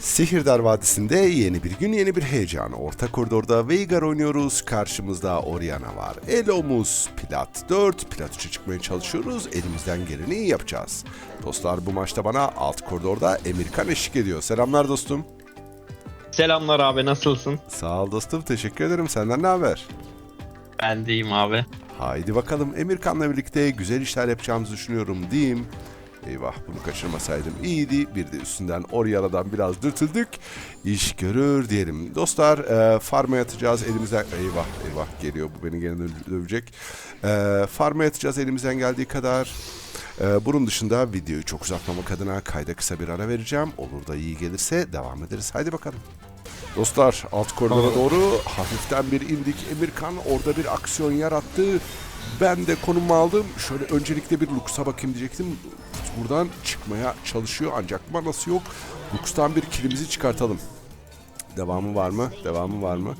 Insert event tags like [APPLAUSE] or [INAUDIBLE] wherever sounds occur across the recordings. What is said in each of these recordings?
Sihirdar Vadisi'nde yeni bir gün yeni bir heyecan. Orta koridorda Veigar oynuyoruz. Karşımızda Oriana var. Elomuz Plat 4. Plat 3'e çıkmaya çalışıyoruz. Elimizden geleni yapacağız. Dostlar bu maçta bana alt koridorda Emirkan eşlik ediyor. Selamlar dostum. Selamlar abi nasılsın? Sağ ol dostum. Teşekkür ederim. Senden ne haber? Ben deyim abi. Haydi bakalım Emirkan'la birlikte güzel işler yapacağımızı düşünüyorum diyeyim. Eyvah bunu kaçırmasaydım iyiydi. Bir de üstünden Oriana'dan biraz dürtüldük. İş görür diyelim. Dostlar e, farma yatacağız elimizden... Eyvah eyvah geliyor bu beni gene dö- dövecek. E, farma yatacağız elimizden geldiği kadar. E, bunun dışında videoyu çok uzatmamak adına kayda kısa bir ara vereceğim. Olur da iyi gelirse devam ederiz. Haydi bakalım. Dostlar alt koridora doğru hafiften bir indik. Emirkan orada bir aksiyon yarattı. Ben de konumu aldım. Şöyle öncelikle bir Lux'a bakayım diyecektim. Buradan çıkmaya çalışıyor ancak manası yok. Lux'tan bir kilimizi çıkartalım. Devamı var mı? Devamı var mı?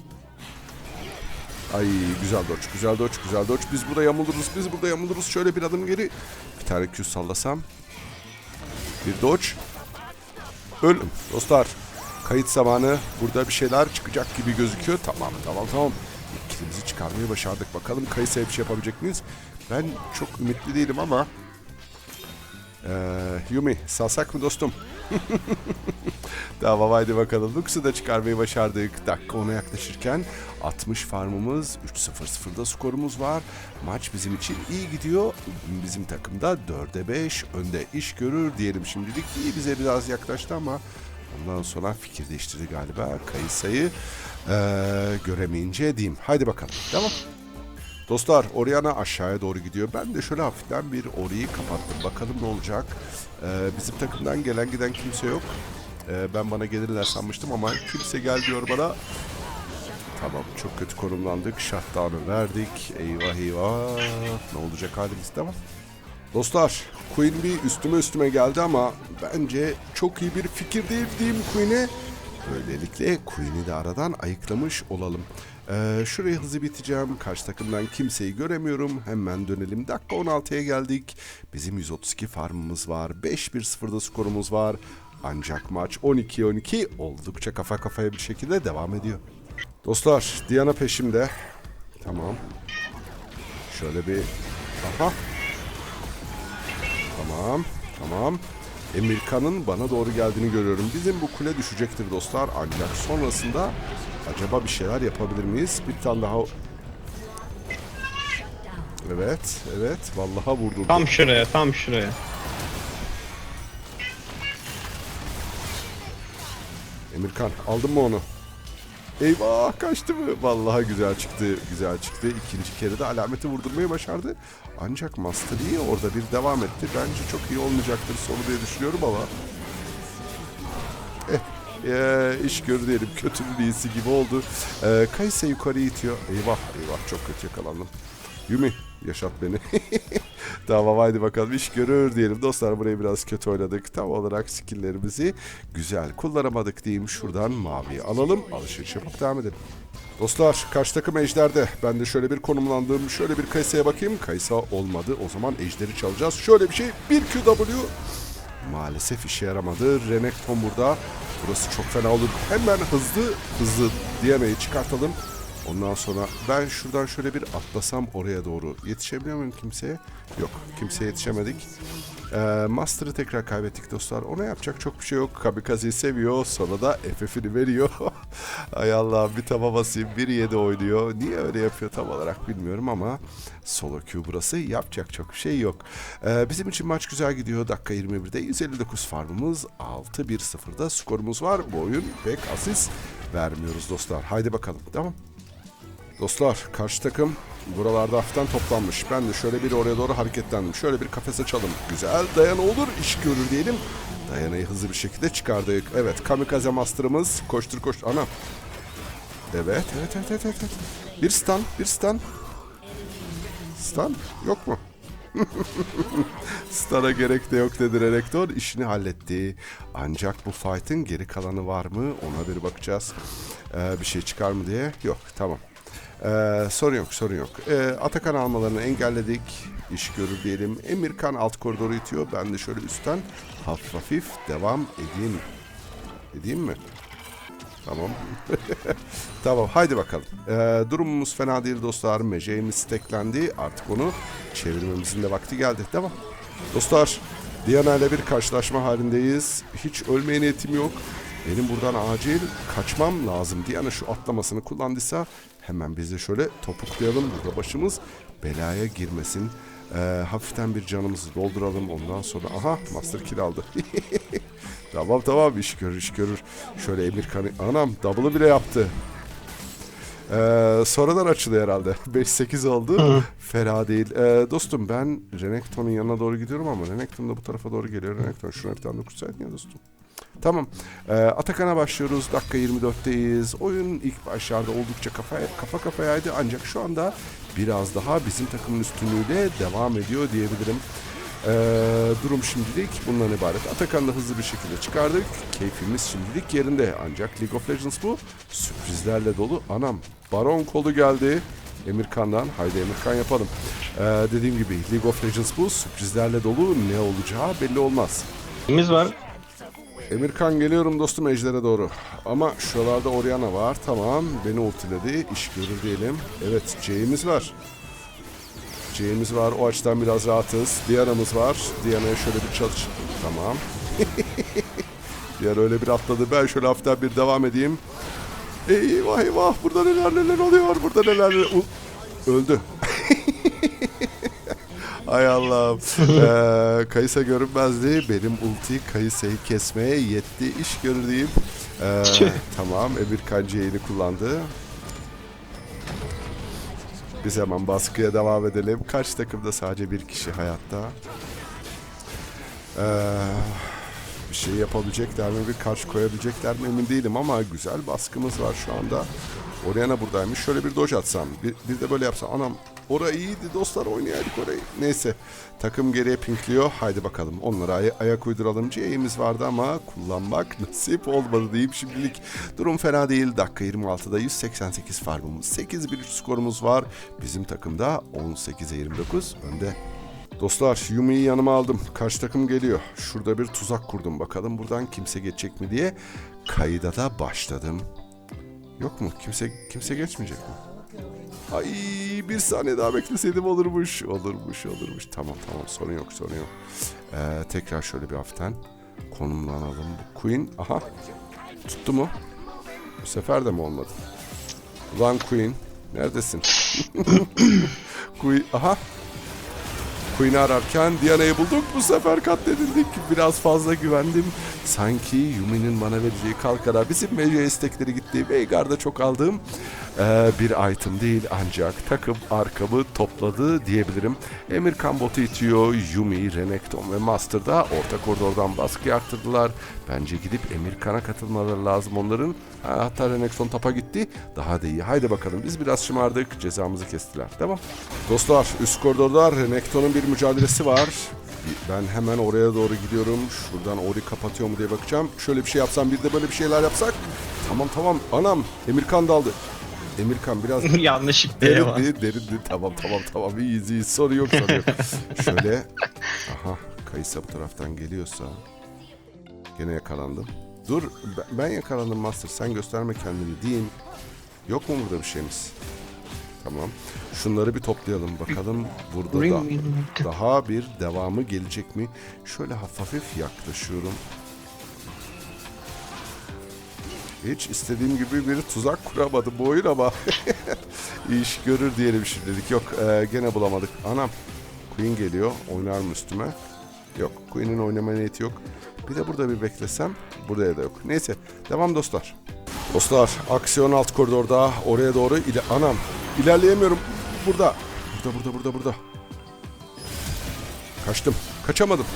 Ay güzel doç, güzel doç, güzel doç. Biz burada yamuluruz, biz burada yamuluruz. Şöyle bir adım geri. Bir tane Q sallasam. Bir doç. Ölüm. Dostlar kayıt zamanı burada bir şeyler çıkacak gibi gözüküyor. Tamam tamam tamam. İkilimizi çıkarmayı başardık. Bakalım Kayısa'ya bir şey yapabilecek miyiz? Ben çok ümitli değilim ama ee, Yumi salsak mı dostum? [LAUGHS] Tamam haydi bakalım. Lux'u da çıkarmayı başardık. Dakika ona yaklaşırken 60 farmımız 3-0-0'da skorumuz var. Maç bizim için iyi gidiyor. Bizim takımda 4'e 5 önde iş görür diyelim şimdilik. İyi bize biraz yaklaştı ama ondan sonra fikir değiştirdi galiba. Kayısayı eee göremeyince diyeyim. Haydi bakalım. Tamam. Dostlar Oriana aşağıya doğru gidiyor. Ben de şöyle hafiften bir Ori'yi kapattım. Bakalım ne olacak. Ee, bizim takımdan gelen giden kimse yok. Ee, ben bana gelirler sanmıştım ama kimse gel diyor bana. Tamam çok kötü konumlandık. Shutdown'ı verdik. Eyvah eyvah. Ne olacak halimiz tamam. Dostlar Queen bir üstüme üstüme geldi ama bence çok iyi bir fikir değil diyeyim Queen'e. Böylelikle Queen'i de aradan ayıklamış olalım. Ee, şurayı hızlı biteceğim. Karşı takımdan kimseyi göremiyorum. Hemen dönelim. Dakika 16'ya geldik. Bizim 132 farmımız var. 5-1-0'da skorumuz var. Ancak maç 12-12 oldukça kafa kafaya bir şekilde devam ediyor. Dostlar Diana peşimde. Tamam. Şöyle bir... Aha. Tamam. Tamam. Emirkan'ın bana doğru geldiğini görüyorum. Bizim bu kule düşecektir dostlar. Ancak sonrasında acaba bir şeyler yapabilir miyiz? Bir tane daha... Evet, evet. Vallahi vurdum. Tam şuraya tam şuraya. Emirkan aldın mı onu? Eyvah kaçtı mı? Vallahi güzel çıktı. Güzel çıktı. İkinci kere de alameti vurdurmayı başardı. Ancak Master iyi orada bir devam etti. Bence çok iyi olmayacaktır sonu diye düşünüyorum ama. Eh, eh, iş görür diyelim. Kötünün iyisi gibi oldu. Ee, Kayse yukarı itiyor. Eyvah eyvah çok kötü yakalandım. Yumi yaşat beni. [LAUGHS] tamam haydi bakalım iş görür diyelim. Dostlar burayı biraz kötü oynadık. Tam olarak skilllerimizi güzel kullanamadık diyeyim. Şuradan maviyi alalım. Alışveriş yapıp devam edelim. Dostlar karşı takım ejderde. Ben de şöyle bir konumlandım. Şöyle bir Kayse'ye bakayım. Kaysa olmadı. O zaman ejderi çalacağız. Şöyle bir şey. Bir QW. Maalesef işe yaramadı. Renekton burada. Burası çok fena olur. Hemen hızlı hızlı diyemeyi çıkartalım. Ondan sonra ben şuradan şöyle bir atlasam oraya doğru. Yetişebiliyor muyum kimseye? Yok kimseye yetişemedik. Ee, Master'ı tekrar kaybettik dostlar. Ona yapacak çok bir şey yok. Kamikaze'yi seviyor. Sonra da FF'ini veriyor. [LAUGHS] Ay Allah bir tava basayım. 1-7 oynuyor. Niye öyle yapıyor tam olarak bilmiyorum ama solo queue burası. Yapacak çok bir şey yok. Ee, bizim için maç güzel gidiyor. Dakika 21'de 159 farmımız. 6-1-0'da skorumuz var. Bu oyun pek asist vermiyoruz dostlar. Haydi bakalım. Tamam. Dostlar karşı takım buralarda hafiften toplanmış. Ben de şöyle bir oraya doğru hareketlendim. Şöyle bir kafes açalım. Güzel dayana olur iş görür diyelim. Dayanayı hızlı bir şekilde çıkardık. Evet kamikaze master'ımız koştur koş. Ana. Evet evet evet evet. evet. Bir stun bir stun. Stun yok mu? [LAUGHS] Star'a gerek de yok dedi Renekton. işini halletti. Ancak bu fight'ın geri kalanı var mı? Ona bir bakacağız. Ee, bir şey çıkar mı diye. Yok tamam. Ee, sorun yok sorun yok. Ee, Atakan almalarını engelledik. İş görür diyelim. Emirkan alt koridoru itiyor. Ben de şöyle üstten hafif hafif devam edeyim. Edeyim mi? Tamam. [LAUGHS] tamam haydi bakalım. Ee, durumumuz fena değil dostlar. Meceğimiz steklendi. Artık onu çevirmemizin de vakti geldi. Devam. Dostlar Diana ile bir karşılaşma halindeyiz. Hiç ölmeye niyetim yok. Benim buradan acil kaçmam lazım. Diana şu atlamasını kullandıysa hemen biz de şöyle topuklayalım. Burada başımız belaya girmesin. Ee, hafiften bir canımızı dolduralım. Ondan sonra aha Master Kill aldı. [LAUGHS] tamam tamam iş görür iş görür. Şöyle Emir Kanı... Anam double'ı bile yaptı. Ee, sonradan açılıyor herhalde. [LAUGHS] 5-8 oldu. Fena değil. Ee, dostum ben Renekton'un yanına doğru gidiyorum ama Renekton da bu tarafa doğru geliyor. Renekton şuna bir tane dokunsaydın ya dostum. Tamam. Ee, Atakan'a başlıyoruz. Dakika 24'teyiz. Oyun ilk başlarda oldukça kafa, kafa kafayaydı ancak şu anda biraz daha bizim takımın üstünlüğüyle devam ediyor diyebilirim. Ee, durum şimdilik bundan ibaret. Atakan'ı da hızlı bir şekilde çıkardık. Keyfimiz şimdilik yerinde. Ancak League of Legends bu. Sürprizlerle dolu. Anam Baron kolu geldi. Emirkan'dan. Haydi Emirkan yapalım. Ee, dediğim gibi League of Legends bu. Sürprizlerle dolu. Ne olacağı belli olmaz. Kimiz var? Emirkan geliyorum dostum Ejder'e doğru. Ama şuralarda Oriana var. Tamam. Beni ultiledi. İş görür diyelim. Evet C'imiz var. C'imiz var. O açıdan biraz rahatız. Diana'mız var. Diana'ya şöyle bir çalış. Tamam. [LAUGHS] Diana öyle bir atladı. Ben şöyle hafiften bir devam edeyim. Eyvah eyvah. Burada neler neler oluyor. Burada neler neler. Öldü. Hay Allah'ım. [LAUGHS] ee, Kayısa görünmezdi. Benim ulti Kayısa'yı kesmeye yetti. İş görür diyeyim. Ee, [LAUGHS] tamam. Emir Kancayeni kullandı. Biz hemen baskıya devam edelim. Kaç takımda sadece bir kişi hayatta. Ee, bir şey yapabilecekler mi, bir karşı koyabilecekler mi emin değilim ama güzel baskımız var şu anda. Oriana buradaymış. Şöyle bir doj atsam, bir, bir de böyle yapsam. Anam orayı iyiydi dostlar oynayaydık orayı. Neyse takım geriye pinkliyor. Haydi bakalım onlara ay- ayak uyduralım. C'imiz vardı ama kullanmak [LAUGHS] nasip olmadı diyeyim şimdilik. Durum fena değil. Dakika 26'da 188 farmımız. 8-1-3 skorumuz var. Bizim takımda 18'e 29 önde. Dostlar Yumi'yi yanıma aldım. Karşı takım geliyor. Şurada bir tuzak kurdum. Bakalım buradan kimse geçecek mi diye. Kayıda da başladım. Yok mu? Kimse kimse geçmeyecek mi? Ay bir saniye daha bekleseydim olurmuş. Olurmuş olurmuş. Tamam tamam sorun yok sorun yok. Ee, tekrar şöyle bir hafiften konumlanalım. Bu Queen aha tuttu mu? Bu sefer de mi olmadı? Ulan Queen neredesin? [COUGHS] Queen aha Queen'i ararken Diana'yı bulduk. Bu sefer katledildik. Biraz fazla güvendim. Sanki Yumi'nin bana vereceği kalkara bizim mecra istekleri gitti. Veigar'da çok aldığım eee, bir item değil ancak takım arkamı topladı diyebilirim. Emirkan botu itiyor. Yumi, Renekton ve Master da orta koridordan baskı arttırdılar. Bence gidip Emirkan'a katılmaları lazım onların. Ha, Hatta Renekton tapa gitti. Daha da iyi. Haydi bakalım biz biraz şımardık. Cezamızı kestiler. Tamam. Dostlar üst koridorda Renekton'un bir mücadelesi var. Ben hemen oraya doğru gidiyorum. Şuradan Ori kapatıyor mu diye bakacağım. Şöyle bir şey yapsam bir de böyle bir şeyler yapsak. Tamam tamam. Anam Emirkan daldı. Emirkan biraz [LAUGHS] Yanlışlıkla ya. derindi derindi. Tamam tamam tamam iyiyiz iyiyiz. Soru yok soru yok. Şöyle. Aha Kayısa bu taraftan geliyorsa. Gene yakalandım. Dur ben- yakalandım Master. Sen gösterme kendini diyeyim. Yok mu burada bir şeyimiz? Tamam. Şunları bir toplayalım bakalım burada da daha bir devamı gelecek mi? Şöyle hafif hafif yaklaşıyorum. Hiç istediğim gibi bir tuzak kuramadım bu oyun ama [LAUGHS] iş görür diyelim şimdilik. Yok e, gene bulamadık. Anam Queen geliyor. Oynar mı üstüme? Yok. Queen'in oynama niyeti yok. Bir de burada bir beklesem. Buraya da yok. Neyse. Devam dostlar. Dostlar aksiyon alt koridorda. Oraya doğru ile anam ilerleyemiyorum. Burada. Burada burada burada burada. Kaçtım. Kaçamadım.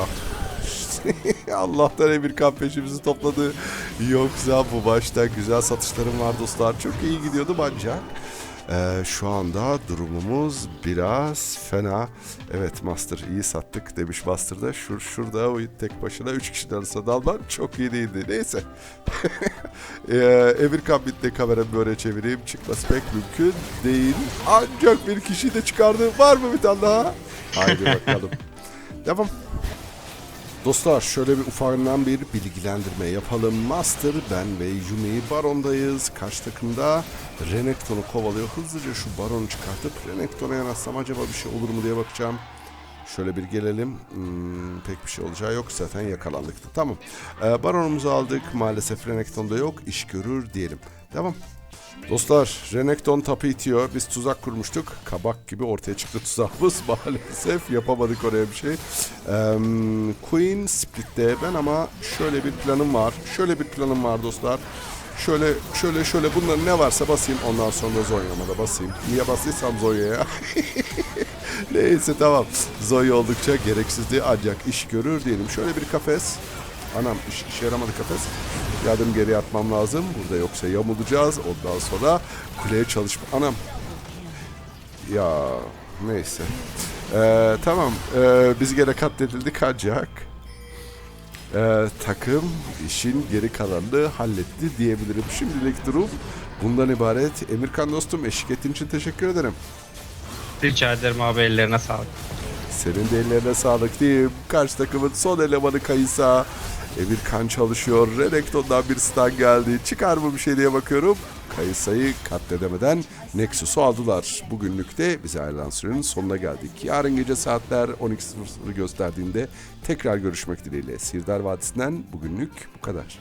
Ah. [LAUGHS] Allah'tan Emir kan peşimizi topladı. Yoksa bu başta güzel satışlarım var dostlar. Çok iyi gidiyordum ancak. Ee, şu anda durumumuz biraz fena. Evet Master iyi sattık demiş Master'da. Şur şurada o tek başına 3 kişinin arasında dalman çok iyi değildi. Neyse. [LAUGHS] ee, Emir kan bitti kameramı böyle çevireyim. Çıkması pek mümkün değil. Ancak bir kişi de çıkardı. Var mı bir tane daha? Haydi bakalım. [LAUGHS] Devam. Dostlar şöyle bir ufağından bir bilgilendirme yapalım. Master, ben ve Yumi Baron'dayız. Karşı takımda Renekton'u kovalıyor. Hızlıca şu Baron'u çıkartıp Renekton'a yanaşsam acaba bir şey olur mu diye bakacağım. Şöyle bir gelelim. Hmm, pek bir şey olacağı yok. Zaten yakalandık. Tamam. Ee, Baron'umuzu aldık. Maalesef Renekton'da yok. İş görür diyelim. Devam. Dostlar Renekton tapı itiyor. Biz tuzak kurmuştuk. Kabak gibi ortaya çıktı tuzağımız. [LAUGHS] Maalesef yapamadık oraya bir şey. Eee, Queen Split'te ben ama şöyle bir planım var. Şöyle bir planım var dostlar. Şöyle şöyle şöyle bunların ne varsa basayım. Ondan sonra Zonya'ma da basayım. Niye bastıysam Zonya'ya. [LAUGHS] Neyse tamam. Zonya oldukça gereksizdi ancak iş görür diyelim. Şöyle bir kafes. Anam iş, işe yaramadı kafes. Yardım geri atmam lazım. Burada yoksa yamulacağız. Ondan sonra kuleye çalışma. Anam. Ya neyse. Ee, tamam. Ee, biz gene katledildik ancak ee, takım işin geri kalanını halletti diyebilirim. Şimdilik durum bundan ibaret. Emirkan dostum eşlik ettiğin için teşekkür ederim. Rica ederim abi ellerine sağlık. Senin de ellerine sağlık diyeyim. Karşı takımın son elemanı Kayısa. Emirkan çalışıyor. Renekton'dan bir stun geldi. Çıkar mı bir şey diye bakıyorum. Kayısa'yı katledemeden Nexus'u aldılar. Bugünlük de bize ayrılan sürenin sonuna geldik. Yarın gece saatler 12.00'ı gösterdiğinde tekrar görüşmek dileğiyle. Sirdar Vadisi'nden bugünlük bu kadar.